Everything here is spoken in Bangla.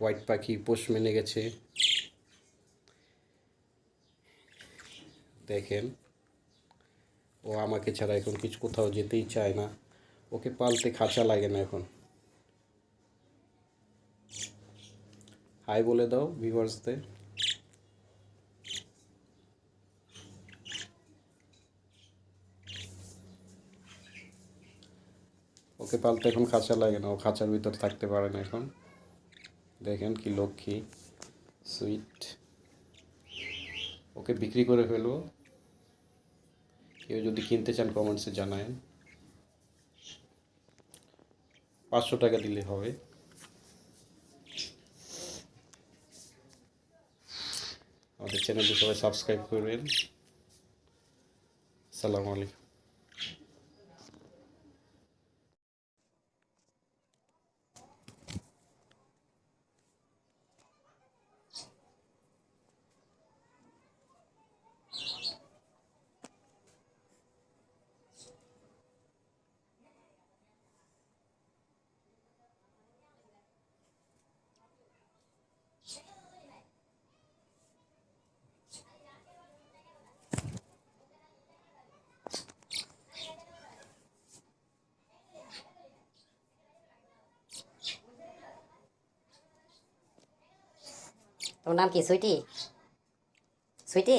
হোয়াইট পাখি পোষ মেনে গেছে। দেখেন, ও আমাকে ছাড়া এখন কিছু কোথাও যেতেই চায় না। ওকে পালতে খাঁচা লাগে না এখন। হাই বলে দাও, ভিউয়ার্সদের। ওকে পালতে এখন খাঁচা লাগে না, ও খাঁচার ভিতর থাকতে পারে না এখন। দেখেন কি লক্ষ্মী সুইট ওকে বিক্রি করে ফেলব। কেউ যদি কিনতে চান কমেন্টসে জানায়েন। পাঁচশো টাকা দিলে হবে। আমাদের চ্যানেলটি সবাই সাবস্ক্রাইব করবেন। আসসালামু আলাইকুম। তোমার নাম কি? সুইটি? সুইটি?